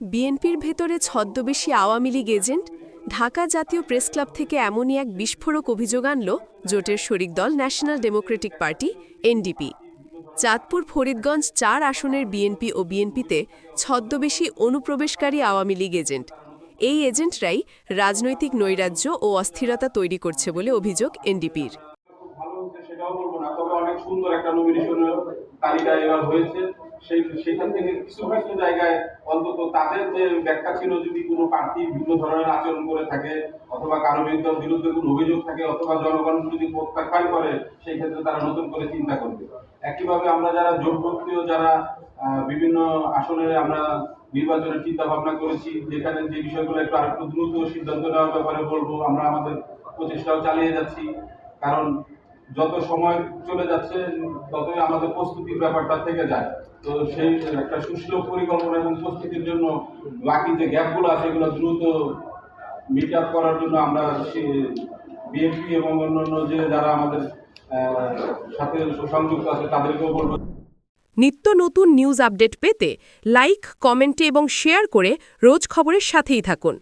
বিএনপির ভেতরে ছদ্মবেশী আওয়ামী লীগ এজেন্ট ঢাকা জাতীয় প্রেস ক্লাব থেকে এমনই এক বিস্ফোরক অভিযোগ আনল জোটের শরিক দল national democratic party, NDP. Chandpur Faridganj চার আসনের বিএনপি ও বিএনপিতে ছদ্মবেশী অনুপ্রবেশকারী আওয়ামী লীগ এজেন্ট। এই এজেন্টরাই রাজনৈতিক নৈরাজ্য ও অস্থিরতা তৈরি করছে বলে অভিযোগ এনডিপির। সেখান থেকে কিছু কিছু জায়গায় তাদের যে ব্যাখ্যা ছিল যদি কোনো প্রার্থী বিভিন্ন ধরনের আচরণ করে থাকে, অথবা কারও বিরুদ্ধে বিরুদ্ধে কোনো অভিযোগ থাকে, অথবা জনগণ যদি প্রত্যাখ্যান করে, সেই ক্ষেত্রে তারা নতুন করে চিন্তা করবে। একইভাবে আমরা যারা জোটভুক্তিও যারা বিভিন্ন আসনে আমরা নির্বাচনের চিন্তা ভাবনা করেছি, যেখানে যে বিষয়গুলো একটু আরেকটু দ্রুত সিদ্ধান্ত নেওয়ার ব্যাপারে বলব, আমরা আমাদের প্রচেষ্টাও চালিয়ে যাচ্ছি। কারণ যত সময় চলে যাচ্ছে, ততই আমাদের প্রস্তুতির ব্যাপারটা থেকে যায়। তো সেই একটা সুষ্ঠু পরিকল্পনা এবং প্রস্তুতির জন্য বাকি যে গ্যাপগুলো আছে, এগুলো দ্রুত মিট আপ করার জন্য আমরা বিএনপি এবং অন্যান্য যে যারা আমাদের সাথে সংযুক্ত আছে, তাদেরকেও বলব। নিত্য নতুন নিউজ আপডেট পেতে লাইক কমেন্টে এবং শেয়ার করে রোজ খবরের সাথেই থাকুন।